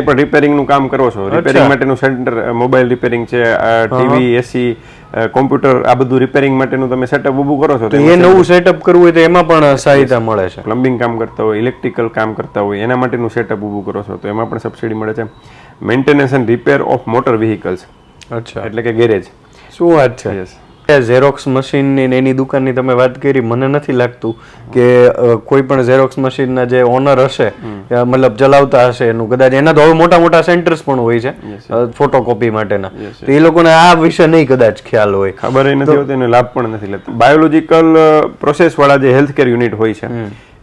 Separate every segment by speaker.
Speaker 1: કાંઈ પણ રિપેરિંગનું કામ કરો છો. રિપેરિંગ માટેનું સેન્ટર મોબાઈલ રિપેરિંગ છે ટીવી એસી કોમ્પ્યુટર આ બધું રિપેરિંગ માટેનું તમે સેટઅપ ઊભું કરો છો.
Speaker 2: તો એ નવું સેટઅપ કરવું હોય તો એમાં પણ સહાયતા મળે છે.
Speaker 1: પ્લમ્બિંગ કામ કરતા હોય ઇલેક્ટ્રિકલ કામ કરતા હોય એના માટેનું સેટઅપ ઊભું કરો છો. તો એમાં પણ સબસિડી મળે છે. Maintenance and repair of motor vehicles
Speaker 2: અચ્છા.
Speaker 1: એટલે કે ગેરેજ
Speaker 2: શું વાત છે? ઝેરોક્સ મશીનની ને એની દુકાનની તમે વાત કરી મને નથી લાગતું કે કોઈ પણ ઝેરોક્સ મશીનના જે ઓનર હશે મતલબ ચલાવતા હશે એનું કદાચ એના તો હવે મોટા મોટા સેન્ટર્સ પણ હોય છે ફોટોકોપી માટેના. તો એ લોકોને આ વિશે નહીં કદાચ ખ્યાલ હોય.
Speaker 1: ખબર નથી હોતી લાભ પણ નથી લેતા. બાયોલોજીકલ પ્રોસેસ વાળા જે હેલ્થ કેર યુનિટ હોય છે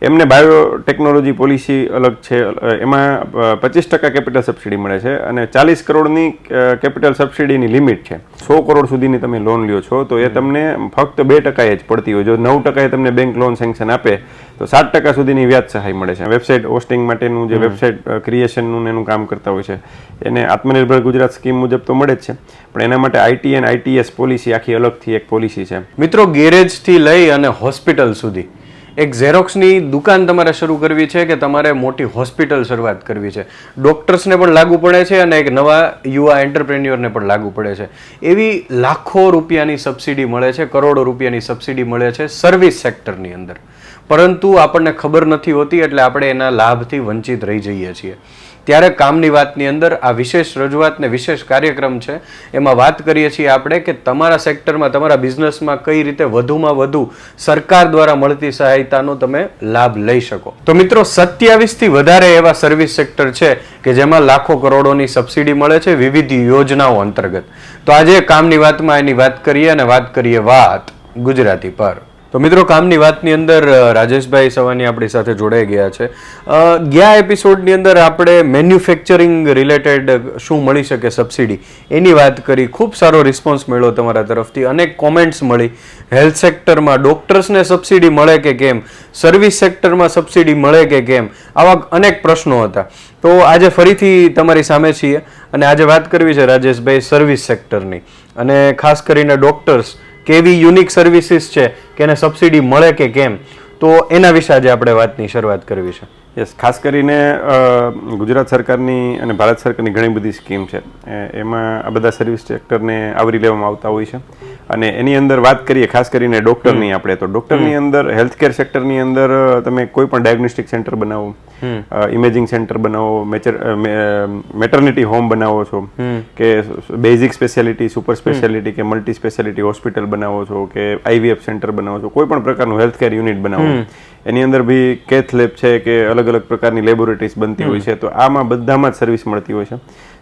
Speaker 1: એમને બાયોટેકનોલોજી પોલિસી અલગ છે. એમાં પચીસ ટકા કેપિટલ સબસિડી મળે છે અને ચાલીસ કરોડની કેપિટલ સબસિડીની લિમિટ છે. સો કરોડ સુધીની તમે લોન લ્યો છો તો એ તમને ફક્ત બે ટકાએ જ પડતી હોય. જો નવ ટકાએ તમને બેંક લોન સેન્કશન આપે તો સાત ટકા સુધીની વ્યાજ સહાય મળે છે. વેબસાઇટ હોસ્ટિંગ માટેનું જે વેબસાઇટ ક્રિએશનનું એનું કામ કરતા હોય છે એને આત્મનિર્ભર ગુજરાત સ્કીમ મુજબ તો મળે જ છે. પણ એના માટે આઈટી એન્ડ આઈટીએસ પોલિસી આખી અલગથી એક પોલિસી છે.
Speaker 2: મિત્રો ગેરેજથી લઈ અને હોસ્પિટલ સુધી એક ઝેરોક્સની દુકાન તમારે શરૂ કરવી છે કે તમારે મોટી હોસ્પિટલ શરૂઆત કરવી છે. ડોક્ટર્સને પણ લાગુ પડે છે અને એક નવા યુવા એન્ટરપ્રેન્યોરને પણ લાગુ પડે છે. એવી લાખો રૂપિયાની સબસિડી મળે છે, કરોડો રૂપિયાની સબસિડી મળે છે સર્વિસ સેક્ટરની અંદર. પરંતુ આપણને ખબર નથી હોતી એટલે આપણે એના લાભથી વંચિત રહી જઈએ છીએ. ત્યારે કામની વાતની અંદર આ વિશેષ રજૂઆત ને વિશેષ કાર્યક્રમ છે, એમાં વાત કરીએ છીએ આપણે કે તમારા સેક્ટરમાં, તમારા બિઝનેસમાં કઈ રીતે વધુમાં વધુ સરકાર દ્વારા મળતી સહાયતાનો તમે લાભ લઈ શકો. તો મિત્રો સત્યાવીસથી વધારે એવા સર્વિસ સેક્ટર છે કે જેમાં લાખો કરોડોની સબસિડી મળે છે વિવિધ યોજનાઓ અંતર્ગત. તો આજે કામની વાતમાં એની વાત કરીએ અને વાત કરીએ વાત ગુજરાતી પર. તો મિત્રો, કામની વાતની અંદર રાજેશભાઈ સવાની આપણી સાથે જોડાઈ ગયા છે. ગયા એપિસોડની અંદર આપણે મેન્યુફેક્ચરિંગ રિલેટેડ શું મળી શકે, સબસિડી એની વાત કરી. ખૂબ સારો રિસ્પોન્સ મળ્યો તમારા તરફથી. અનેક કોમેન્ટ્સ મળી. હેલ્થ સેક્ટરમાં ડોક્ટર્સને સબસિડી મળે કે કેમ? સર્વિસ સેક્ટરમાં સબસિડી મળે કે કેમ? આવા અનેક પ્રશ્નો હતા. તો આજે ફરીથી તમારી સામે છીએ. અને આજે વાત કરવી છે રાજેશભાઈ સર્વિસ સેક્ટરની. અને ખાસ કરીને ડોક્ટર્સ કેવી યુનિક સર્વિસીસ છે કે એને સબસિડી મળે કે કેમ? તો એના વિશે આજે આપણે વાતની શરૂઆત કરવી છે.
Speaker 1: યસ ખાસ કરીને ગુજરાત સરકારની અને ભારત સરકારની ઘણી બધી સ્કીમ છે. એમાં આ બધા સર્વિસ સેક્ટરને આવરી લેવામાં આવતા હોય છે. અને એની અંદર વાત કરીએ ખાસ કરીને ડૉક્ટરની આપણે તો ડોક્ટરની અંદર હેલ્થકેર સેક્ટરની અંદર તમે કોઈ પણ ડાયગ્નોસ્ટિક સેન્ટર બનાવો ઇમેજિંગ સેન્ટર બનાવો મેચર મેટર્નિટી હોમ બનાવો છો કે બેઝિક સ્પેશિયાલિટી સુપર સ્પેશિયાલિટી કે મલ્ટી સ્પેશિયાલિટી હોસ્પિટલ બનાવો છો કે આઈવીએફ સેન્ટર બનાવો છો કોઈ પણ પ્રકારનું હેલ્થકેર યુનિટ બનાવો. એની અંદર બી કેથ લેબ છે કે અલગ અલગ પ્રકારની લેબોરેટરીઝ બનતી હોય છે તો આમાં બધામાં જ સર્વિસ મળતી હોય છે.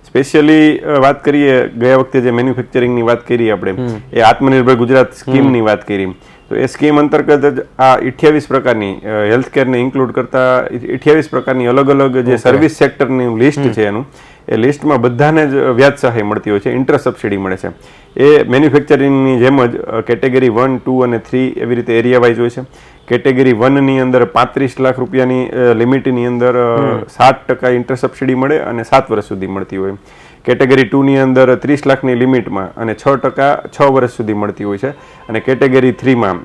Speaker 1: સ્પેશિયલી વાત કરીએ ગયા વખતે જે મેન્યુફેક્ચરિંગની વાત કરી આપણે એ આત્મનિર્ભર ગુજરાત સ્કીમની વાત કરી. તો એ સ્કીમ અંતર્ગત જ આ અઠ્યાવીસ પ્રકારની હેલ્થકેરને ઇન્ક્લુડ કરતા અઠ્યાવીસ પ્રકારની અલગ અલગ જે સર્વિસ સેક્ટરની લિસ્ટ છે એનું એ લિસ્ટમાં બધાને જ વ્યાજ સહાય મળતી હોય છે ઇન્ટરેસ્ટ સબસિડી મળે છે. એ મેન્યુફેક્ચરિંગની જેમ જ કેટેગરી વન ટુ અને થ્રી એવી રીતે એરિયા વાઇઝ હોય છે. કેટેગરી વનની અંદર પાંત્રીસ લાખ રૂપિયાની લિમિટની અંદર સાત ટકા ઇન્ટરેસ્ટ સબસિડી મળે અને સાત વર્ષ સુધી મળતી હોય. કેટેગરી ટુની અંદર ત્રીસ લાખની લિમિટમાં અને છ ટકા છ વર્ષ સુધી મળતી હોય છે. અને કેટેગરી થ્રીમાં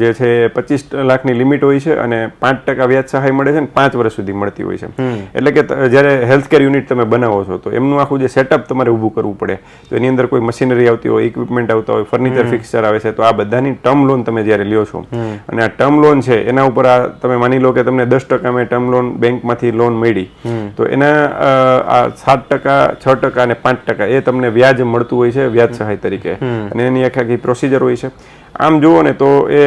Speaker 1: જે છે પચીસ લાખની લિમિટ હોય છે અને પાંચ ટકા વ્યાજ સહાય મળે છે અને પાંચ વર્ષ સુધી મળતી હોય છે. એટલે કે જ્યારે જ્યારે હેલ્થકેર યુનિટ તમે બનાવો છો તો એમનું આખું જે સેટઅપ તમારે ઊભું કરવું પડે. તો એની અંદર કોઈ મશીનરી આવતી હોય ઇક્વિપમેન્ટ આવતા હોય ફર્નિચર ફિક્સર આવે છે તો આ બધાની ટર્મ લોન તમે જ્યારે લ્યો છો. અને આ ટર્મ લોન છે એના ઉપર આ તમે માની લો કે તમને દસ ટકા મેં ટર્મ લોન બેંકમાંથી લોન મળી. તો એના આ સાત ટકા છ ટકા અને પાંચ ટકા. એ તમને વ્યાજ મળતું હોય છે વ્યાજ સહાય તરીકે. અને એની આખી આખી પ્રોસિજર હોય છે. આમ જુઓ ને તો એ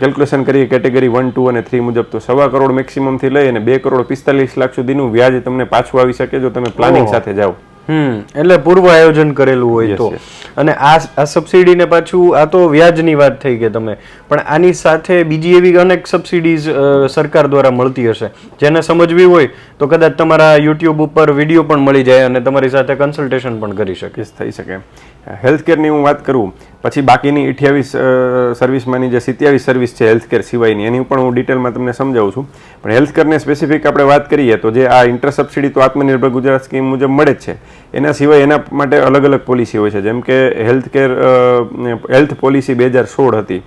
Speaker 1: કેલ્ક્યુલેશન કરીએ કેટેગરી વન ટુ અને થ્રી મુજબ તો સવા કરોડ મેક્સિમમથી લઈ અને બે કરોડ પિસ્તાલીસ લાખ સુધીનું વ્યાજ તમને પાછું આવી શકે જો તમે પ્લાનિંગ સાથે જાઓ.
Speaker 2: હમ એટલે પૂર્વ આયોજન કરેલું હોય તો. અને આ આ સબસિડીને પાછું આ તો વ્યાજની વાત થઈ કે તમે. પણ આની સાથે બીજી એવી અનેક સબસિડીઝ સરકાર દ્વારા મળતી હશે. જેને સમજવી હોય તો કદાચ તમારા યુટ્યુબ ઉપર વીડિયો પણ મળી જાય અને તમારી સાથે કન્સલ્ટેશન પણ કરી શકે.
Speaker 1: થઈ શકે. હેલ્થકેરની હું વાત કરું. પછી બાકીની અઠ્યાવીસ સર્વિસમાંની જે સિત્યાવીસ સર્વિસ છે હેલ્થકેર સિવાયની એની પણ હું ડિટેલમાં તમને સમજાવું છું. પણ હેલ્થકેરને સ્પેસિફિક આપણે વાત કરીએ તો જે આ ઇન્ટર સબસિડી તો આત્મનિર્ભર ગુજરાત સ્કીમ મુજબ મળે જ છે. એના સિવાય એના માટે અલગ અલગ પોલિસી હોય છે. જેમ કે હેલ્થકેર હેલ્થ પોલિસી બે હજાર સોળ હતી.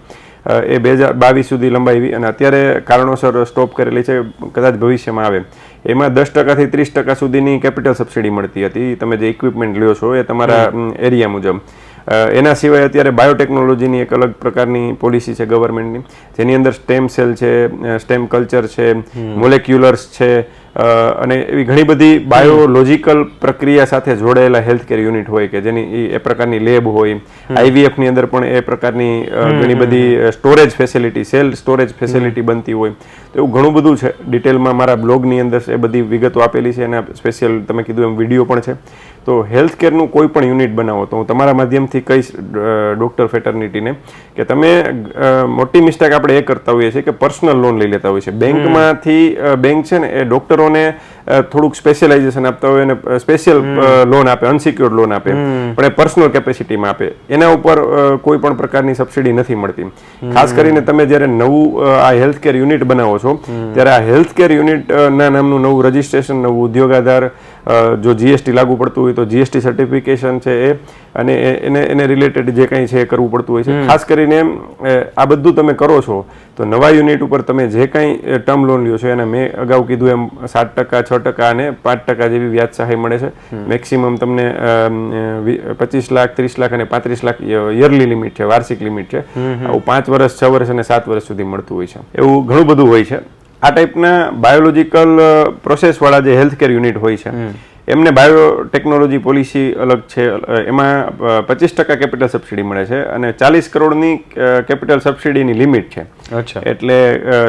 Speaker 1: એ બે હજાર બાવીસ સુધી લંબાવી અને અત્યારે કારણોસર સ્ટોપ કરેલી છે કદાચ ભવિષ્યમાં આવે. એમાં દસ ટકાથી ત્રીસ ટકા સુધીની કેપિટલ સબસિડી મળતી હતી. તમે જે ઇક્વિપમેન્ટ લ્યો છો એ તમારા એરિયા મુજબ. એના સિવાય અત્યારે બાયોટેકનોલોજીની એક અલગ પ્રકારની પોલિસી છે ગવર્મેન્ટની. જેની અંદર સ્ટેમ સેલ છે સ્ટેમ કલ્ચર છે મોલેક્યુલર્સ છે અને એવી ઘણી બધી બાયોલોજીકલ પ્રક્રિયા સાથે જોડાયેલા હેલ્થકેર યુનિટ હોય કે જેની એ પ્રકારની લેબ હોય આઈવીએફની અંદર પણ એ પ્રકારની ઘણી બધી storage facility cell storage facility બનતી હોય. તો એવું ઘણું બધું છે. ડિટેલમાં મારા બ્લોગની અંદર એ બધી વિગતો આપેલી છે. એના સ્પેશિયલ તમે કીધું એમ વીડિયો પણ છે. તો હેલ્થ કેરનું કોઈ પણ યુનિટ બનાવો તો હું તમારા માધ્યમથી કહીશ ડોક્ટર ફેટર્નિટીને કે તમે મોટી મિસ્ટેક આપણે એ કરતા હોઈએ છીએ કે પર્સનલ લોન લઈ લેતા હોઈએ છીએ. બેંકમાંથી બેંક છે ને એ ડોક્ટરોને થોડુંક સ્પેશિયલાઇઝેશન આપતા હોય અને સ્પેશિયલ લોન આપે અનસિક્યોર્ડ લોન આપે પણ એ પર્સનલ કેપેસિટીમાં આપે. એના ઉપર કોઈ પણ પ્રકારની સબસિડી નથી મળતી. ખાસ કરીને તમે જ્યારે નવું આ હેલ્થ કેર યુનિટ બનાવો છો ત્યારે આ હેલ્થ કેર યુનિટના નામનું નવું રજિસ્ટ્રેશન નવું ઉદ્યોગ આધાર જો જીએસટી લાગુ પડતું હોય તો જીએસટી સર્ટિફિકેશન છે એ અને એને એને રિલેટેડ જે કંઈ છે એ કરવું પડતું હોય છે. ખાસ કરીને આ બધું તમે કરો છો તો નવા યુનિટ ઉપર તમે જે કંઈ ટર્મ લોન લ્યો છો એને મેં અગાઉ કીધું એમ સાત ટકા છ ટકા અને પાંચ ટકા જેવી વ્યાજ સહાય મળે છે. મેક્સિમમ તમને પચીસ લાખ ત્રીસ લાખ અને પાંત્રીસ લાખ યરલી લિમિટ છે વાર્ષિક લિમિટ છે. આવું પાંચ વર્ષ છ વર્ષ અને સાત વર્ષ સુધી મળતું હોય છે. એવું ઘણું બધું હોય છે. આ ટાઈપના બાયોલોજીકલ પ્રોસેસવાળા જે હેલ્થ કેર યુનિટ હોય છે એમને બાયોટેકનોલોજી પોલિસી અલગ છે. એમાં પચીસ ટકા કેપિટલ સબસિડી મળે છે અને ચાલીસ કરોડની કેપિટલ સબસિડીની લિમિટ છે.
Speaker 2: અચ્છા.
Speaker 1: એટલે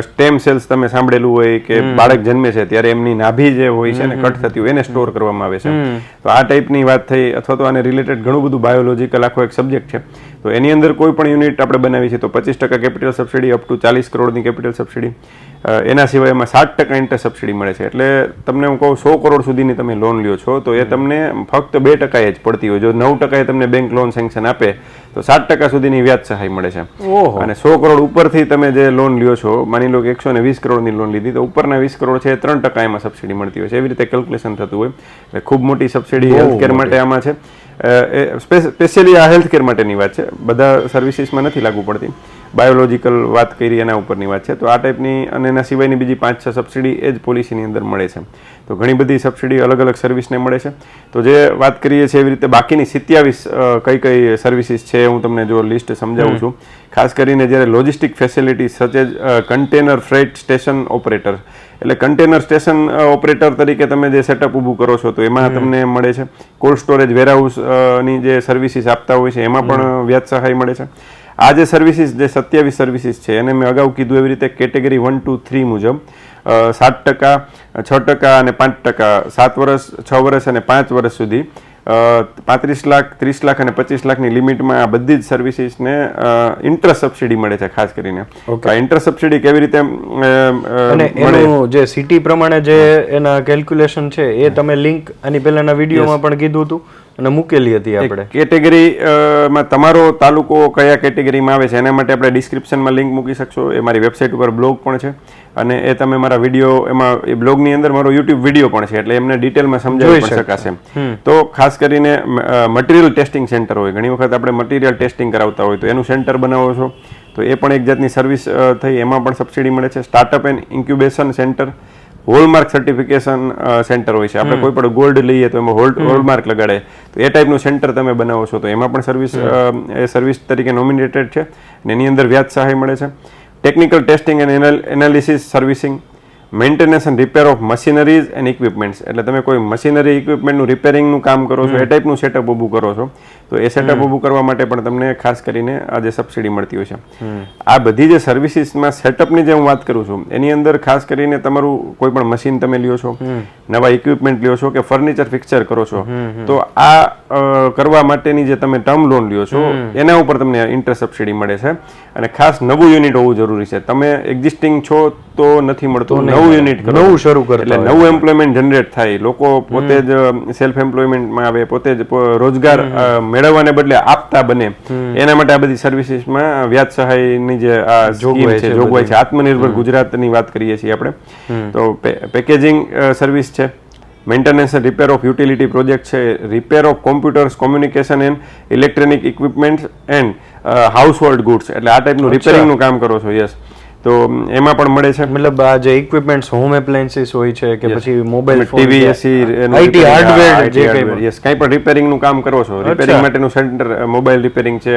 Speaker 1: સ્ટેમ સેલ્સ તમે સાંભળેલું હોય કે બાળક જન્મે છે ત્યારે એમની નાભી જે હોય છે ને કટ થતી હોય એને સ્ટોર કરવામાં આવે છે. તો આ ટાઈપની વાત થઈ અથવા તો આને રિલેટેડ ઘણું બધું બાયોલોજીકલ આખો એક સબ્જેક્ટ છે. તો એની અંદર કોઈ પણ યુનિટ આપણે બનાવી છે તો પચીસ ટકા કેપિટલ સબસિડી અપ ટુ ચાલીસ કરોડની કેપિટલ સબસિડી. એના સિવાય એમાં સાત ટકા ઇન્ટરેસ્ટ સબસિડી મળે છે. એટલે તમને હું કહું સો કરોડ સુધીની તમે લોન લ્યો. છો તો એ તમને ફક્ત બે ટકાએ જ પડતી હોય. જો નવ ટકાએ તમને બેંક લોન સેન્કશન આપે તો સાત ટકા સુધીની વ્યાજ સહાય મળે છે. અને સો કરોડ ઉપરથી તમે જે લોન લ્યો છો માની લો કે એકસો ને વીસ કરોડની લોન લીધી તો ઉપરના વીસ કરોડ છે એ ત્રણ ટકા એમાં સબસિડી મળતી હોય છે. એવી રીતે કેલ્ક્યુલેશન થતું હોય. એટલે ખૂબ મોટી સબસિડી હેલ્થ કેર માટે. આમાં છે. સ્પેશિયલી આ હેલ્થ કેર માટેની વાત છે. બધા સર્વિસીસમાં નથી લાગુ પડતી. બાયોલોજીકલ વાત કરી એના ઉપરની વાત છે. તો આ ટાઈપની અને એના સિવાયની બીજી પાંચ છ સબસિડી એ જ પોલિસીની અંદર મળે છે. તો ઘણી બધી સબસિડી અલગ અલગ સર્વિસને મળે છે. તો જે વાત કરીએ છીએ એવી રીતે બાકીની સિત્યાવીસ કઈ કઈ સર્વિસીસ છે હું તમને જો લિસ્ટ સમજાવું છું. ખાસ કરીને જ્યારે લોજિસ્ટિક ફેસિલિટી સચેજ કન્ટેનર ફ્રેટ સ્ટેશન ઓપરેટર. એટલે કન્ટેનર સ્ટેશન ઓપરેટર તરીકે તમે જે સેટઅપ ઊભું કરો છો તો એમાં તમને મળે છે. કોલ્ડ સ્ટોરેજ વેરહાઉસની જે સર્વિસીસ આપતા હોય છે એમાં પણ વ્યાજ સહાય મળે છે. આ જે સર્વિસીસ જે સત્યાવીસ સર્વિસીસ છે એને મેં અગાઉ કીધું એવી રીતે કેટેગરી વન ટુ થ્રી મુજબ. સાત ટકા છ ટકા અને પાંચ ટકા. સાત વર્ષ છ વર્ષ અને પાંચ વર્ષ સુધી. પાંત્રીસ લાખ ત્રીસ લાખ અને પચીસ લાખની લિમિટમાં આ બધી જ સર્વિસીસને ઇન્ટરેસ્ટ સબસિડી મળે છે ખાસ કરીને. ઇન્ટરેસ્ટ સબસિડી કેવી રીતે
Speaker 2: એનું જે સિટી પ્રમાણે જે એના કેલ્ક્યુલેશન છે એ તમે લિંક આની પહેલાના વિડીયોમાં પણ કીધું હતું. અને મૂકેલી હતી આપણે.
Speaker 1: કેટેગરી માં તમારો તાલુકો કયા કેટેગરીમાં આવે છે એના માટે આપણે ડિસ્ક્રિપ્શનમાં લિંક મૂકી શકશો. એ મારી વેબસાઇટ ઉપર બ્લોગ પણ છે. અને એ તમે મારા વીડિયો એમાં એ બ્લોગની અંદર મારો યુટ્યુબ વીડિયો પણ છે એટલે એમને ડિટેલમાં સમજાવી પણ શકાશે. તો ખાસ કરીને મટીરિયલ ટેસ્ટિંગ સેન્ટર હોય. ઘણી વખત આપણે મટીરિયલ ટેસ્ટિંગ કરાવતા હોય તો એનું સેન્ટર બનાવો છો. તો એ પણ એક જાતની સર્વિસ થઈ. એમાં પણ સબસિડી મળે છે. Startup and incubation centre hallmark certification centre હોય છે. આપણે કોઈ પણ ગોલ્ડ લઈએ તો એમાં હોલ્ડ હોલમાર્ક લગાડે. તો એ ટાઈપનું સેન્ટર તમે બનાવો છો. તો એમાં પણ સર્વિસ એ સર્વિસ તરીકે નોમિનેટેડ છે. અને એની અંદર વ્યાજ સહાય મળે છે. Technical testing and analysis servicing maintenance and repair of machineries and equipments એટલે તમે કોઈ મશીનરી ઇક્વિપમેન્ટનું રિપેરિંગનું કામ કરો છો એ ટાઈપનું સેટઅપ ઊભું કરો છો. તો એ સેટઅપ ઊભું કરવા માટે પણ તમને ખાસ કરીને આ જે સબસિડી મળતી હોય છે. આ બધી જે સર્વિસીસમાં સેટઅપની જે હું વાત કરું છું એની અંદર ખાસ કરીને તમારું કોઈ પણ મશીન તમે લ્યો છો નવા ઇક્વિપમેન્ટ લ્યો છો કે ફર્નિચર ફિક્ચર કરો છો તો આ કરવા માટેની જે તમે ટર્મ લોન લ્યો છો એના ઉપર તમને ઇન્ટરેસ્ટ સબસિડી મળે છે. અને ખાસ નવું યુનિટ હોવું જરૂરી છે. તમે એક્ઝિસ્ટિંગ છો તો નથી મળતું નવું યુનિટ
Speaker 2: નવું શરૂ કરે
Speaker 1: એટલે નવું એમ્પ્લોયમેન્ટ જનરેટ થાય. લોકો પોતે જ સેલ્ફ એમ્પ્લોયમેન્ટમાં આવે પોતે જ રોજગાર મેળવવાને બદલે આપતા બને. એના માટે આ બધી સર્વિસીસમાં વ્યાજ સહાયની જે આ સ્કીમ છે જોગવાઈ છે. આત્મનિર્ભર ગુજરાતની વાત કરીએ છીએ આપણે. તો પેકેજિંગ સર્વિસ છે. Maintenance and repair of utility project છે. Repair of computers communication and electronic equipment and household goods એટલે આ ટાઈપનું રિપેરિંગનું કામ કરો છો. યસ તો એમાં પણ મળે છે?
Speaker 2: મતલબ આ જે ઇક્વિપમેન્ટ્સ હોમ એપ્લાયન્સીસ હોય છે કે પછી mobile
Speaker 1: TV AC
Speaker 2: IT hardware જે કંઈ પણ.
Speaker 1: યસ કંઈ પણ રિપેરિંગનું કામ કરો છો? રિપેરિંગ માટેનું સેન્ટર મોબાઈલ રિપેરિંગ છે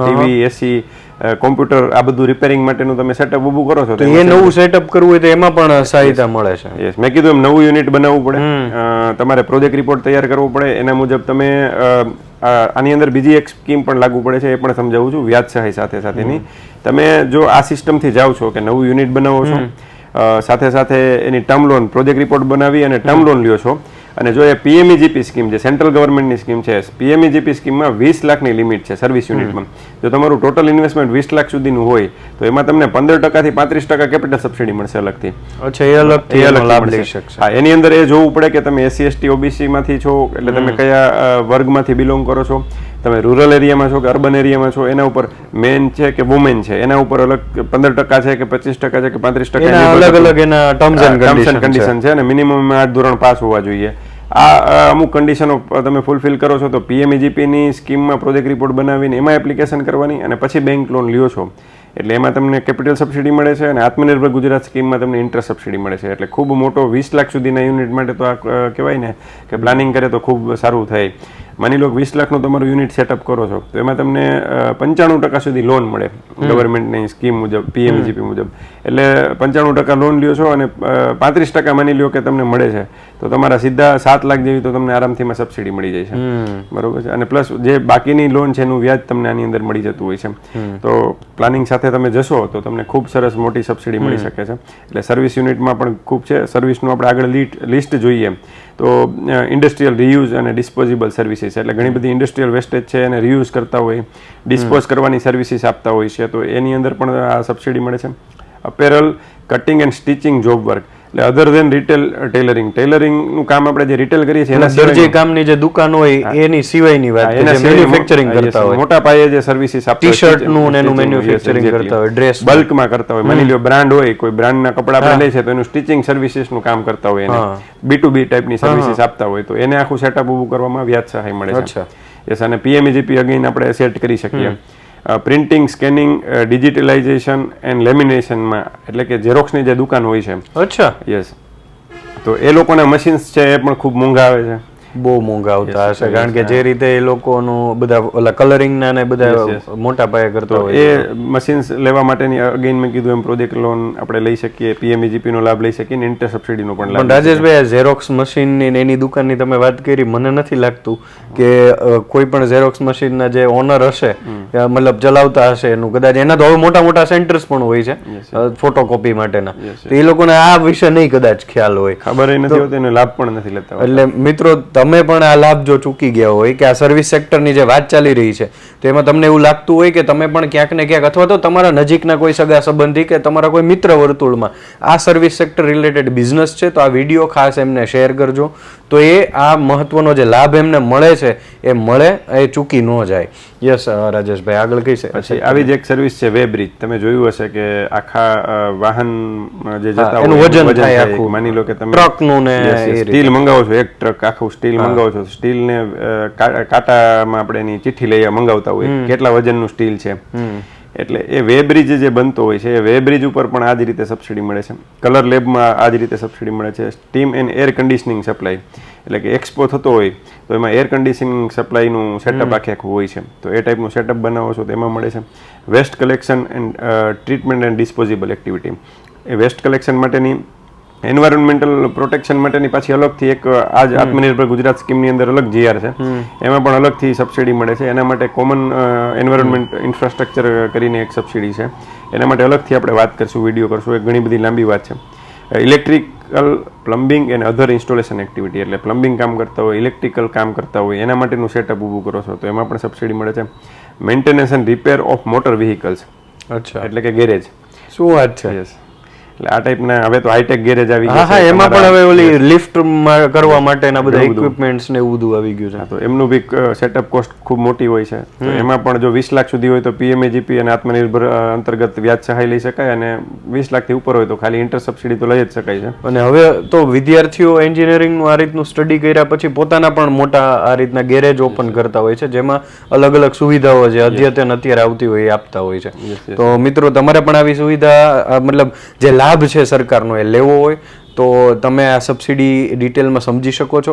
Speaker 1: ટીવી એસી કોમ્પ્યુટર આ બધું રિપેરિંગ માટેનું તમે સેટઅપ ઊભું કરો છો?
Speaker 2: તો એ નવું સેટઅપ કરવું હોય તો એમાં પણ સહાયતા મળે છે.
Speaker 1: યસ મેં કીધું એમ નવું યુનિટ બનાવવું પડે. તમારે પ્રોજેક્ટ રિપોર્ટ તૈયાર કરવો પડે. એના મુજબ તમે આની અંદર બીજી એક સ્કીમ પણ લાગુ પડે છે એ પણ સમજાવું છું વ્યાજ સહાય સાથે સાથેની. તમે જો આ સિસ્ટમથી જાઓ છો કે નવું યુનિટ બનાવો છો સાથે સાથે એની ટર્મ લોન પ્રોજેક્ટ રિપોર્ટ બનાવી અને ટર્મ લોન લ્યો છો અને જો એ પીએમઈજીપી સ્કીમ જે સેન્ટ્રલ ગવર્મેન્ટની સ્કીમ છે પીએમઈજીપી સ્કીમમાં વીસ લાખની લિમિટ છે સર્વિસ યુનિટમાં જો તમારું ટોટલ ઇન્વેસ્ટમેન્ટ વીસ લાખ સુધીનું હોય તો એમાં તમને પંદર ટકાથી પાંત્રીસ ટકા કેપિટલ સબસિડી મળશે અલગથી.
Speaker 2: અચ્છા એ અલગથી
Speaker 1: એ
Speaker 2: એનો લાભ લઈ શકશે.
Speaker 1: હા એની અંદર એ જોવું પડે કે તમે એસસી એસટી ઓબીસીમાંથી છો એટલે તમે કયા વર્ગમાંથી બિલોંગ કરો છો? તમે રૂરલ એરિયામાં છો કે અર્બન એરિયામાં છો? એના ઉપર મેન છે કે વુમેન છે? એના ઉપર અલગ પંદર ટકા છે કે પચીસ ટકા છે કે પાંત્રીસ ટકા?
Speaker 2: અલગ અલગ એના ટર્મ્સ એન્ડ કન્ડિશન
Speaker 1: છે. અને મિનિમમ આઠ ધોરણ પાસ હોવા જોઈએ. આ અમુક કન્ડિશનો તમે ફૂલફિલ કરો છો, તો પીએમઈજીપીની સ્કીમમાં પ્રોજેક્ટ રિપોર્ટ બનાવીને એમાં એપ્લિકેશન કરવાની અને પછી બેંક લોન લ્યો છો. એટલે એમાં તમને કેપિટલ સબસિડી મળે છે અને આત્મનિર્ભર ગુજરાત સ્કીમમાં તમને ઇન્ટરેસ્ટ સબસિડી મળે છે. એટલે ખૂબ મોટો વીસ લાખ સુધીના યુનિટ માટે તો આ કહેવાય ને કે પ્લાનિંગ કરે તો ખૂબ સારું થાય. માની લો વીસ લાખનું તમારું યુનિટ સેટઅપ કરો છો તો એમાં તમને પંચાણું ટકા સુધી લોન મળે ગવર્મેન્ટની સ્કીમ મુજબ પીએમજીપી મુજબ. એટલે પંચાણું ટકા લોન લ્યો છો અને પાંત્રીસ ટકા માની લ્યો કે તમને મળે છે તો તમારા સીધા સાત લાખ જેવી તો તમને આરામથી સબસિડી મળી જાય છે. બરોબર છે? અને પ્લસ જે બાકીની લોન છે એનું વ્યાજ તમને આની અંદર મળી જતું હોય છે. તો પ્લાનિંગ સાથે તમે જશો તો તમને ખૂબ સરસ મોટી સબસિડી મળી શકે છે. એટલે સર્વિસ યુનિટમાં પણ ખૂબ છે. સર્વિસનું આપણે આગળ લિસ્ટ જોઈએ. તો ઇન્ડસ્ટ્રીયલ રિયુઝ અને ડિસ્પોઝિબલ સર્વિસીસ એટલે ઘણી બધી ઇન્ડસ્ટ્રીયલ વેસ્ટેજ છે એને રિયુઝ કરતા હોય ડિસ્પોઝ કરવાની સર્વિસીસ આપતા હોય છે. તો એની અંદર પણ આ સબસિડી મળે છે. Apparel cutting and stitching job work એટલે અધર ધેન રિટેલ ટેલરિંગ ટેલરિંગનું કામ આપણે જે રિટેલ કરીએ છીએ એના
Speaker 2: દરજી કામની જે દુકાન હોય એની સિવાયની વાત એના મેન્યુફેક્ચરિંગ કરતા હોય.
Speaker 1: મોટા પાયે જે સર્વિસીસ આપતા
Speaker 2: ટી શર્ટનું ને એનું મેન્યુફેક્ચરિંગ કરતા હોય, ડ્રેસનું.
Speaker 1: બલ્કમાં કરતા હોય. માની લ્યો બ્રાન્ડ હોય કોઈ બ્રાન્ડના કપડા આપણે લે છે તો એનું સ્ટિચિંગ સર્વિસીસનું કામ કરતા હોય એને. બી ટુ બી ટાઈપની સર્વિસીસ આપતા હોય તો એને આખું સેટઅપ ઊભું કરવામાં વ્યાજ સહાય મળે છે. યસ અને પીએમજીપી અગેન આપણે સેટ કરી શકીએ. પ્રિન્ટિંગ સ્કેનિંગ ડિજિટલાઇઝેશન એન્ડ લેમિનેશનમાં એટલે કે ઝેરોક્સની જે દુકાન હોય છે
Speaker 2: અચ્છા.
Speaker 1: યસ તો એ લોકોના મશીન્સ છે એ પણ ખૂબ મોંઘા આવે છે.
Speaker 2: બહુ મોંઘા આવતા હશે. કારણ કે જે રીતે એ લોકોનું બધા ઓલા કલરિંગ ને બધા મોટા પાયે કરતા હોય
Speaker 1: એ મશીન્સ લેવા માટેની અગેન મેં કીધું એમ પ્રોજેક્ટ લોન આપણે લઈ શકીએ પીએમઈજીપી નો લાભ લઈ શકીએ ને ઇન્ટર સબસિડીનો પણ લાભ
Speaker 2: રાજેશભાઈ ઝેરોક્સ મશીનની ને એની દુકાનની તમે વાત કરી મને નથી લાગતું કે કોઈ પણ ઝેરોક્સ મશીનના જે ઓનર હશે મતલબ ચલાવતા હશે એનું કદાચ એના તો હવે મોટા મોટા સેન્ટર્સ પણ હોય છે ફોટોકોપી માટેના. તો એ લોકોને આ વિશે નહીં કદાચ ખ્યાલ હોય.
Speaker 1: ખબર નથી હોતી લાભ પણ નથી લેતા
Speaker 2: એટલે મિત્રો તમે પણ આ લાભ જો ચૂકી ગયા હોય કે આ સર્વિસ સેક્ટરની જે વાત ચાલી રહી છે, તો એમાં તમને એવું લાગતું હોય કે તમે પણ ક્યાંક ને ક્યાંક અથવા તો તમારા નજીકના કોઈ સગા સંબંધી કે તમારા કોઈ મિત્ર વર્તુળમાં આ સર્વિસ સેક્ટર રિલેટેડ બિઝનેસ છે, તો આ વીડિયો ખાસ એમને શેર કરજો. તો એ આ મહત્વનો જે લાભ એમને મળે છે એ મળે એ ચૂકી ન જાય. યસ રાજેશભાઈ આગળ કઈ છે
Speaker 1: પછી આવી જ એક સર્વિસ છે વેબ્રિજ તમે જોયું હશે કે આખા વાહન જે જતા
Speaker 2: એનું
Speaker 1: હોય,
Speaker 2: વજન થાય આખું.
Speaker 1: માની લો કે તમે
Speaker 2: ટ્રકનું ને. એ
Speaker 1: સ્ટીલ મંગાવો છો એક ટ્રક આખું સ્ટીલ મંગાવો છો સ્ટીલ ને કા- કાંટામાં આપણે એની ચિઠ્ઠી લઈ મંગાવતા હોય કેટલા વજનનું સ્ટીલ છે. એટલે એ વેબ્રિજ જે બનતો હોય છે એ વેબ્રિજ ઉપર પણ આ જ રીતે સબસિડી મળે છે. કલર લેબમાં આ જ રીતે સબસિડી મળે છે. Steam and air conditioning supply એટલે કે એક્સપો થતો હોય તો એમાં એર કન્ડિશનિંગ સપ્લાયનું સેટઅપ આખે આખું હોય છે. તો એ ટાઈપનું સેટઅપ બનાવો છો તો એમાં મળે છે. Waste collection and treatment and disposable activity A waste collection માટેની એન્વાયરમેન્ટલ પ્રોટેક્શન માટેની પાછી અલગથી એક આજ આત્મનિર્ભર ગુજરાત સ્કીમની અંદર અલગ જીઆર છે. એમાં પણ અલગથી સબસિડી મળે છે. એના માટે કોમન એન્વાયરમેન્ટ ઇન્ફ્રાસ્ટ્રક્ચર કરીને એક સબસિડી છે. એના માટે અલગથી આપણે વાત કરશું વીડિયો કરશું. એ ઘણી બધી લાંબી વાત છે. Electrical plumbing and other installation activity એટલે પ્લમ્બિંગ કામ કરતા હોય ઇલેક્ટ્રિકલ કામ કરતા હોય એના માટેનું સેટઅપ ઊભું કરો છો તો એમાં પણ સબસિડી મળે છે. Maintenance and repair of motor vehicles
Speaker 2: અચ્છા.
Speaker 1: એટલે કે ગેરેજ
Speaker 2: શું વાત છે?
Speaker 1: યસ એટલે આ ટાઈપના હવે તો હાઈટેક ગેરેજ આવી ગયા
Speaker 2: હા એમાં પણ હવે ઓલી લિફ્ટ કરવા માટેના બધા ઇક્વિપમેન્ટ્સ ને એવું બધું આવી ગયું છે.
Speaker 1: તો એમનું બી સેટઅપ કોસ્ટ ખૂબ મોટી હોય છે. તો એમાં પણ જો વીસ લાખ સુધી હોય તો પીએમએજીપી અને આત્મનિર્ભર અંતર્ગત વ્યાજ સહાય લઈ શકાય અને વીસ લાખથી ઉપર હોય તો ખાલી ઇન્ટર સબસિડી તો લઈ જ શકાય છે.
Speaker 2: અને હવે તો વિદ્યાર્થીઓ એન્જિનિયરિંગનું આ રીતનું સ્ટડી કર્યા પછી પોતાના પણ મોટા આ રીતના ગેરેજ ઓપન કરતા હોય છે જેમાં અલગ અલગ સુવિધાઓ જે અદ્યતન અત્યારે આવતી હોય એ આપતા હોય છે. તો મિત્રો તમારે પણ આવી સુવિધા મતલબ જે લાભ છે સરકારનો એ લેવો હોય તો તમે આ સબસિડી ડિટેલમાં સમજી શકો છો.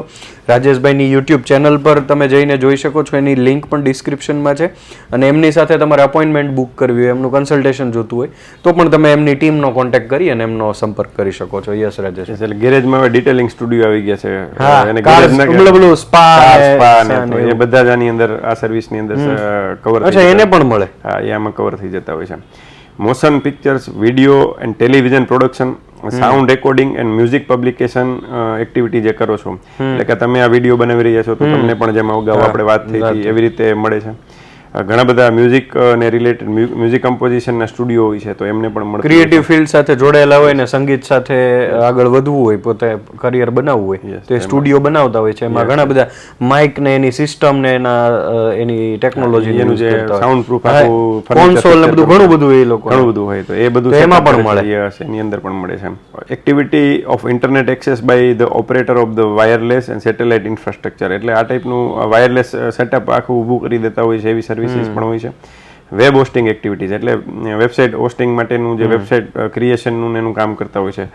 Speaker 2: રાજેશભાઈની યુટ્યુબ ચેનલ પર તમે જઈને જોઈ શકો છો એની લિંક પણ ડિસ્ક્રિપ્શનમાં છે. અને એમની સાથે તમારે અપોઇન્ટમેન્ટ બુક કરવી હોય એમનું કન્સલ્ટેશન જોતું હોય તો પણ તમે એમની ટીમનો કોન્ટેક્ટ કરી અને એમનો સંપર્ક કરી શકો છો. યસ રાજેશ.
Speaker 1: એટલે ગેરેજમાં હવે ડિટેલિંગ સ્ટુડિયો આવી ગયા છે.
Speaker 2: હા,
Speaker 1: તો એ બધા જ આની અંદર આ સર્વિસની અંદર કવર
Speaker 2: અચ્છા એને પણ મળે?
Speaker 1: હા એ આમાં કવર થઈ જતા હોય છે motion pictures video and television production sound recording and music publication activity જે કરો છો. એટલે કે તમે આ વીડિયો બનાવી રહ્યા છો તો તમને પણ જેમ અગાઉ આપણે વાત થઈ હતી એવી રીતે મળે છે. ઘણા બધા મ્યુઝિક ને રિલેટેડ મ્યુઝિક કમ્પોઝિશનના સ્ટુડિયો હોય છે તો એમને પણ મળે
Speaker 2: ક્રિએટિવ ફિલ્ડ સાથે જોડાયેલા હોય ને સંગીત સાથે આગળ વધવું હોય પોતે કરિયર બનાવવું હોય તો એ સ્ટુડિયો બનાવતા હોય છે. એમાં ઘણા બધા માઇક ને એની સિસ્ટમ ને એના એની ટેકનોલોજી
Speaker 1: એનું જે સાઉન્ડ પ્રૂફ
Speaker 2: કોન્સોલ ને બધું ઘણું બધું એ લોકો
Speaker 1: ઘણું બધું હોય તો એ બધું
Speaker 2: એમાં પણ
Speaker 1: મળે. છે. એની અંદર પણ મળે છે activity of internet access by the operator of the wireless and satellite infrastructure એટલે આ ટાઈપનું વાયરલેસ સેટઅપ આખું ઊભું કરી દેતા હોય છે એવી સર્વિસીસ પણ હોય છે. વેબ હોસ્ટિંગ એક્ટિવિટીઝ એટલે વેબસાઇટ હોસ્ટિંગ માટેનું જે વેબસાઇટ ક્રિએશનનું એનું કામ કરતા હોય છે.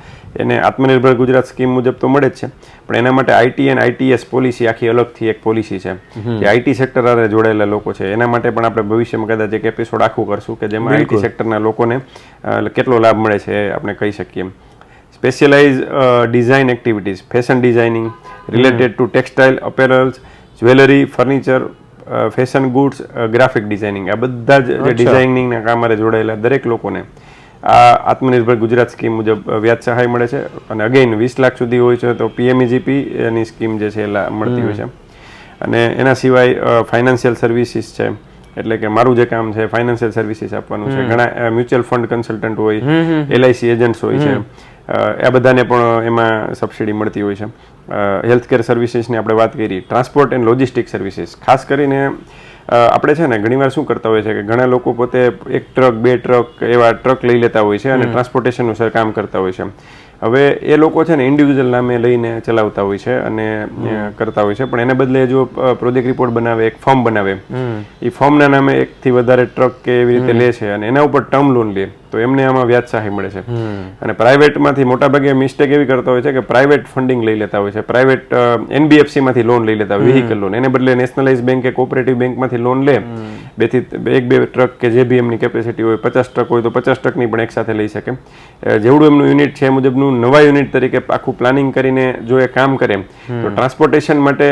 Speaker 1: એને આત્મનિર્ભર ગુજરાત સ્કીમ મુજબ તો મળે જ છે. પણ એના માટે આઈટી એન્ડ આઈટીએસ પોલિસી આખી અલગથી એક પોલિસી છે. જે આઈટી સેક્ટર સાથે જોડાયેલા લોકો છે. એના માટે પણ આપણે ભવિષ્યમાં કદાચ એક એપિસોડ આખું કરશું કે જેમાં આઈટી સેક્ટરના લોકોને કેટલો લાભ મળે છે એ આપણે કહી શકીએ specialise design activities fashion designing related to textile apparels jewellery furniture fashion goods graphic designing આ બધા જ ડિઝાઇનિંગના કામમાં જોડાયેલા દરેક લોકોને આ આત્મનિર્ભર ગુજરાત સ્કીમ મુજબ વ્યાજ સહાય મળે છે અને અગેઇન વીસ લાખ સુધી હોય છે તો પીએમઈજીપી એની સ્કીમ જે છે એ મળતી હોય છે. અને એના સિવાય ફાઇનાન્શિયલ સર્વિસીસ છે. એટલે કે મારું જે કામ છે ફાઇનાન્શિયલ સર્વિસીસ આપવાનું છે. ઘણા મ્યુચ્યુઅલ ફંડ કન્સલ્ટન્ટ હોય એલઆઈસી એજન્ટ્સ હોય છે. આ બધાને પણ એમાં સબસિડી મળતી હોય છે. હેલ્થ કેર સર્વિસીસની આપણે વાત કરી ટ્રાન્સપોર્ટ એન્ડ લોજિસ્ટિક સર્વિસીસ ખાસ કરીને આપણે છે ને ઘણીવાર શું કરતા હોય છે કે ઘણા લોકો પોતે એક ટ્રક બે ટ્રક એવા ટ્રક લઈ લેતા હોય છે અને ટ્રાન્સપોર્ટેશનનું સર કામ કરતા હોય છે. હવે એ લોકો છે ને ઇન્ડિવિજ્યુઅલ નામે લઈને ચલાવતા હોય છે અને કરતા હોય છે. પણ એને બદલે જો પ્રોજેક્ટ રિપોર્ટ બનાવે એક ફોર્મ બનાવે એ ફોર્મના નામે એકથી વધારે ટ્રક કે એવી રીતે લે છે અને એના ઉપર ટર્મ લોન લે. તો એમને આમાં વ્યાજ સહાય મળે છે. અને પ્રાઇવેટમાંથી મોટાભાગે મિસ્ટેક એવી કરતા હોય છે કે પ્રાઇવેટ ફંડિંગ લઈ લેતા હોય છે. પ્રાઇવેટ એનબીએફસીમાંથી લોન લઈ લેતા હોય વ્હીકલ લોન એને બદલે નેશનલાઇઝ બેંક કે કોઓપરેટિવ બેંકમાંથી લોન લે. બેથી એક બે ટ્રક કે જે બી એમની કેપેસિટી હોય પચાસ ટ્રક હોય તો પચાસ ટ્રકની પણ એકસાથે લઈ શકે. જેવડું એમનું યુનિટ છે એ મુજબનું નવા યુનિટ તરીકે આખું પ્લાનિંગ કરીને જો એ કામ કરે તો ટ્રાન્સપોર્ટેશન માટે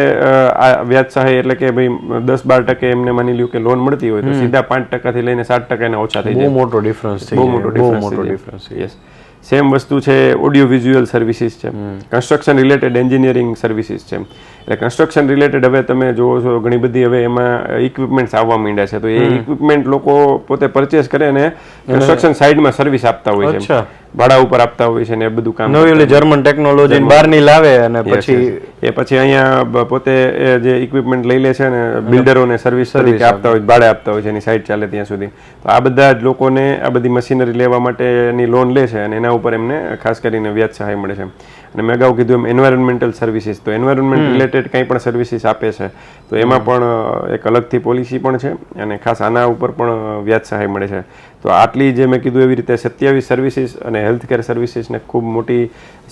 Speaker 1: આ વ્યાજ સહાય એટલે કે ભાઈ દસ બાર ટકે એમને માની લ્યું કે લોન મળતી હોય તો સીધા પાંચ ટકાથી લઈને સાત ટકા એના ઓછા થઈ જાય.
Speaker 2: મોટો ડિફરન્સ થઈ
Speaker 1: બહુ મોટો ડિફરન્સ
Speaker 2: મોટો ડિફરન્સ
Speaker 1: યસ સેમ વસ્તુ છે ઓડિયો વિઝ્યુઅલ સર્વિસીસ છે કન્સ્ટ્રક્શન રિલેટેડ એન્જિનિયરિંગ સર્વિસીસ છે. એટલે કન્સ્ટ્રક્શન રિલેટેડ હવે તમે જોવો છો ઘણી બધી હવે એમાં ઇક્વિપમેન્ટ્સ આવવા માંડ્યા છે. તો એ ઇક્વિપમેન્ટ લોકો પોતે પરચેસ કરે અને કન્સ્ટ્રક્શન સાઇડમાં સર્વિસ આપતા હોય છે ભાડા ઉપર આપતા હોય છે ને એ બધું કામ
Speaker 2: નવી જર્મન ટેકનોલોજી બહારની લાવે અને પછી
Speaker 1: એ પછી અહીંયા પોતે જે ઇક્વિપમેન્ટ લઈ લે છે ને બિલ્ડરોને સર્વિસ તરીકે આપતા હોય ભાડે આપતા હોય છે એની સાઇડ ચાલે ત્યાં સુધી. તો આ બધા જ લોકોને આ બધી મશીનરી લેવા માટેની લોન લે છે અને એના ઉપર એમને ખાસ કરીને વ્યાજ સહાય મળે છે અને મેં અગાઉ કીધું એમ એન્વાયરમેન્ટલ સર્વિસીસ તો એન્વાયરમેન્ટ રિલેટેડ કંઈ પણ સર્વિસીસ આપે છે. તો એમાં પણ એક અલગથી પોલિસી પણ છે અને ખાસ આના ઉપર પણ વ્યાજ સહાય મળે છે. તો આટલી જે મેં કીધું એવી રીતે સત્યાવીસ સર્વિસીસ અને હેલ્થ કેર સર્વિસીસને ખૂબ મોટી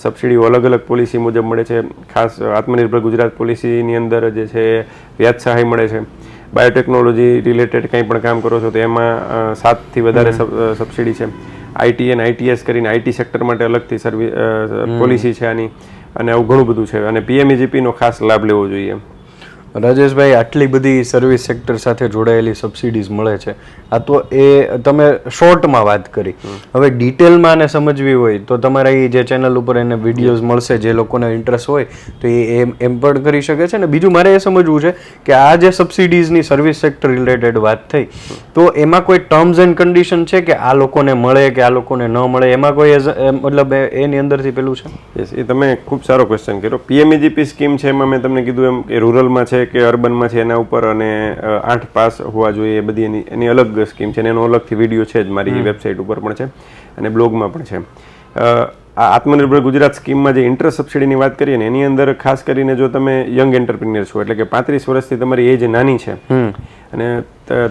Speaker 1: સબસિડીઓ અલગ અલગ પોલિસી મુજબ મળે છે. ખાસ આત્મનિર્ભર ગુજરાત પોલિસીની અંદર જે છે વ્યાજ સહાય મળે છે. બાયોટેકનોલોજી રિલેટેડ કંઈ પણ કામ કરો છો તો એમાં સાતથી વધારે સબ- સબસિડી છે. આઈટી એન આઈટીએસ કરીને આઈટી સેક્ટર માટે અલગથી સર્વિસ પોલિસી છે આની અને આવું ઘણું બધું છે. અને પીએમઈજીપીનો ખાસ લાભ લેવો જોઈએ.
Speaker 2: રાજેશભાઈ આટલી બધી સર્વિસ સેક્ટર સાથે જોડાયેલી સબસિડીઝ મળે છે. આ તો એ તમે શોર્ટમાં વાત કરી. હવે ડિટેલમાં આને સમજવી હોય તો તમારા એ જે ચેનલ ઉપર એને વિડીયોઝ મળશે જે લોકોને ઇન્ટરેસ્ટ હોય તો એ એમ એમ પણ કરી શકે છે. ને બીજું મારે એ સમજવું છે કે આ જે સબસિડીઝની સર્વિસ સેક્ટર રિલેટેડ વાત થઈ તો એમાં કોઈ ટર્મ્સ એન્ડ કન્ડિશન છે કે આ લોકોને મળે કે આ લોકોને ન મળે? એમાં કોઈ મતલબ એ- એની અંદરથી પેલું છે?
Speaker 1: એ તમે ખૂબ સારો ક્વેશ્ચન કર્યો. પીએમઈજીપી સ્કીમ છે એમાં મેં તમને કીધું એમ કે રૂરલમાં છે કે અર્બનમાં છે એના ઉપર અને આઠ પાસ હોવા જોઈએ એ બધી એની એની અલગ સ્કીમ છે અને એનો અલગથી વીડિયો છે જ મારી વેબસાઇટ ઉપર પણ છે અને બ્લોગમાં પણ છે. આ આત્મનિર્ભર ગુજરાત સ્કીમમાં જે ઇન્ટરેસ્ટ સબસિડીની વાત કરીએ ને એની અંદર ખાસ કરીને જો તમે યંગ એન્ટરપ્રિન્યર છો એટલે કે પાંત્રીસ વર્ષથી તમારી એજ નાની છે અને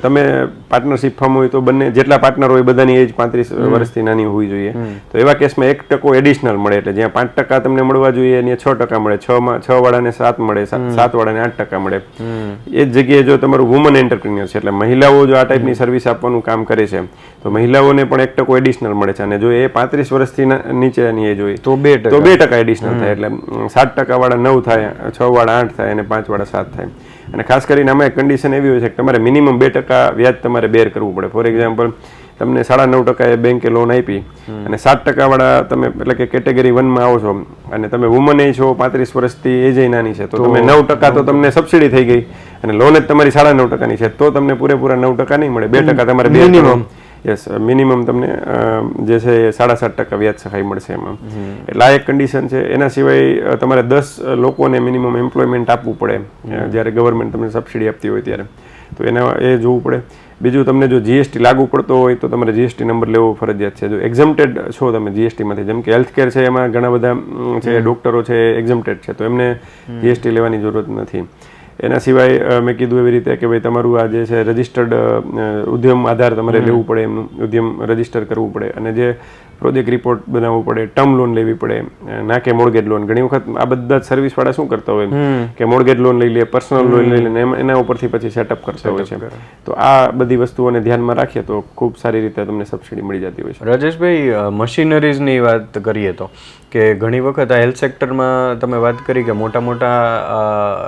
Speaker 1: તમે પાર્ટનરશિપ ફોર્મ હોય તો બંને જેટલા પાર્ટનર હોય બધાની એજ પાંત્રીસ વર્ષથી નાની હોવી જોઈએ. તો એવા કેસમાં એક ટકો એડિશનલ મળે એટલે જ્યાં પાંચ ટકા તમને મળવા જોઈએ અને છ ટકા મળે. છ માં છ વાળાને સાત મળે સાત વાળાને આઠ ટકા મળે. એ જ જગ્યાએ જો તમારું વુમન એન્ટરપ્રિન્યર છે એટલે મહિલાઓ જો આ ટાઈપની સર્વિસ આપવાનું કામ કરે છે તો મહિલાઓને પણ એક ટકો એડિશનલ મળે છે. અને જો એ પાંત્રીસ વર્ષથી નીચેની એજ હોય
Speaker 2: તો બે
Speaker 1: તો બે ટકા એડિશનલ થાય. એટલે સાત ટકા વાળા નવ થાય છ વાળા આઠ થાય અને પાંચ વાળા સાત થાય. અને ખાસ કરીને આમાં કન્ડિશન એવી હોય છે કે તમારે મિનિમમ બે ટકા વ્યાજ તમારે બેર કરવું પડે. ફોર એક્ઝામ્પલ તમને સાડા નવ ટકાએ બેંકે લોન આપી અને સાત ટકા વાળા તમે એટલે કે કેટેગરી વનમાં આવો છો અને તમે વુમન એ છો પાંત્રીસ વર્ષથી એજ નાની છે તો તમે નવ ટકા તો તમને સબસિડી થઈ ગઈ અને લોન જ તમારી સાડા નવ ટકાની છે તો તમને પૂરેપૂરા નવ ટકા નહીં મળે. બે ટકા તમારે બે. યસ મિનિમમ તમને જે છે એ સાડા સાત ટકા વ્યાજ સહાય મળશે એમાં. એટલે આ એક કન્ડિશન છે. એના સિવાય તમારે દસ લોકોને મિનિમમ એમ્પ્લોયમેન્ટ આપવું પડે. જ્યારે ગવર્મેન્ટ તમને સબસિડી આપતી હોય ત્યારે. તો એના એ જોવું પડે. બીજું તમને જો જીએસટી લાગુ પડતો હોય તો તમારે જીએસટી નંબર લેવો ફરજિયાત છે. જો એક્ઝમ્પટેડ છો તમે જીએસટીમાંથી જેમ કે હેલ્થકેર છે એમાં ઘણા બધા છે ડોક્ટરો છે એક્ઝમ્પટેડ છે. તો એમને જીએસટી લેવાની જરૂરત નથી. એના સિવાય મેં કીધું એવી રીતે કે ભાઈ તમારું આ જે છે રજિસ્ટર્ડ ઉદ્યમ આધાર તમારે લેવું પડે એમનું ઉદ્યમ રજિસ્ટર કરવું પડે. અને જે પ્રોજેક્ટ રિપોર્ટ બનાવવો પડે ટર્મ લોન લેવી પડે ના કે મોર્ગેજ લોન ઘણી વખત આ બધા જ સર્વિસ વાળા શું કરતા હોય કે મોર્ગેજ લોન લઈ લે પર્સનલ લોન લઈ લે એના ઉપરથી પછી સેટઅપ કરતા હોય છે તો આ બધી વસ્તુઓને ધ્યાનમાં રાખીએ તો ખૂબ સારી રીતે તમને સબસિડી મળી જતી હોય છે.
Speaker 2: રાજેશભાઈ મશીનરીઝની વાત કરીએ તો કે ઘણી વખત આ હેલ્થ સેક્ટરમાં તમે વાત કરી કે મોટા મોટા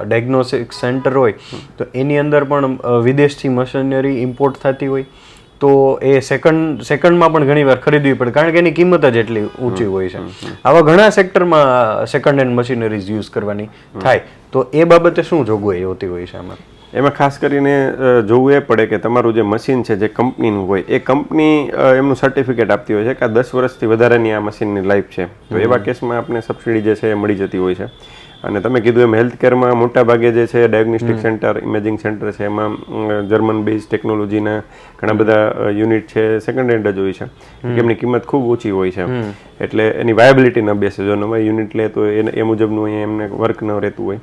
Speaker 2: ડાયગ્નોસ્ટિક સેન્ટર હોય તો એની અંદર પણ વિદેશથી મશીનરી ઇમ્પોર્ટ થતી હોય. તો એ સેકન્ડ સેકન્ડમાં પણ ઘણી વાર ખરીદવી પડે કારણ કે એની કિંમત જ એટલી ઊંચી હોય છે. આવા ઘણા સેક્ટરમાં સેકન્ડ હેન્ડ મશીનરીઝ યુઝ કરવાની થાય. તો એ બાબતે શું જોગવાઈ હોતી હોય છે આમાં?
Speaker 1: એમાં ખાસ કરીને જોવું એ પડે કે તમારું જે મશીન છે જે કંપનીનું હોય એ કંપની એમનું સર્ટિફિકેટ આપતી હોય છે કે આ દસ વર્ષથી વધારાની આ મશીનની લાઈફ છે. તો એવા કેસમાં આપણે સબસિડી જે છે એ મળી જતી હોય છે. અને તમે કીધું એમ હેલ્થ કેરમાં મોટા ભાગે જે છે ડાયગ્નોસ્ટિક સેન્ટર ઇમેજિંગ સેન્ટર છે એમાં જર્મન બેઝ ટેકનોલોજીના ઘણા બધા યુનિટ છે સેકન્ડ હેન્ડ જ હોય છે. કે એમની કિંમત ખૂબ ઓછી હોય છે. એટલે એની વાયબિલિટી ન બેસે. જો નવા યુનિટ લે તો એને એ મુજબનું અહીંયા એમને વર્ક ન રહેતું હોય.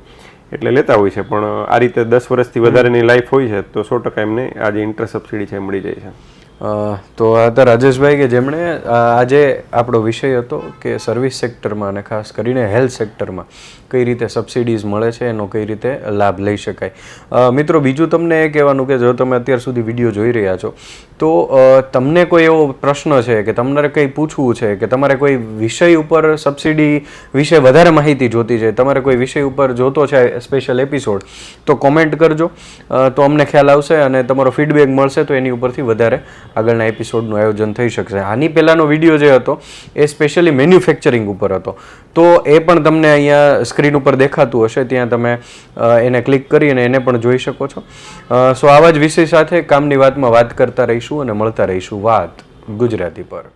Speaker 1: એટલે લેતા હોય છે. પણ આ રીતે દસ વર્ષથી વધારેની લાઈફ હોય છે તો સો ટકા એમને આ જે ઇન્ટરેસ્ટ સબસિડી છે મળી જાય છે.
Speaker 2: તો આ હતા રાજેશભાઈ કે જેમણે આજે આપણો વિષય હતો કે સર્વિસ સેક્ટરમાં અને ખાસ કરીને હેલ્થ સેક્ટરમાં કઈ રીતે સબસિડીઝ મળે છે, એનો કઈ રીતે લાભ લઈ શકાય. મિત્રો, બીજું તમને એ કહેવાનું કે જો તમે અત્યાર સુધી વીડિયો જોઈ રહ્યા છો, તો તમને કોઈ એવો પ્રશ્ન છે કે તમારે કંઈ પૂછવું છે કે તમારે કોઈ વિષય ઉપર સબસિડી વિશે વધારે માહિતી જોતી છે, તમારે કોઈ વિષય ઉપર જોતો છે સ્પેશિયલ એપિસોડ તો કોમેન્ટ કરજો. તો અમને ખ્યાલ આવશે અને તમારો ફીડબેક મળશે તો એની ઉપરથી વધારે આગળના એપિસોડનું આયોજન થઈ શકશે. આની પહેલાંનો વીડિયો જે હતો, એ સ્પેશિયલી મેન્યુફેક્ચરિંગ ઉપર હતો. તો એ પણ તમને અહીંયા સ્ક્રીન ઉપર દેખાતું હશે, ત્યાં તમે એને ક્લિક કરી અને એને પણ જોઈ શકો છો. સો આવા જ વિષય સાથે કામની વાતમાં વાત કરતા રહીશું અને મળતા રહીશું વાત ગુજરાતી પર.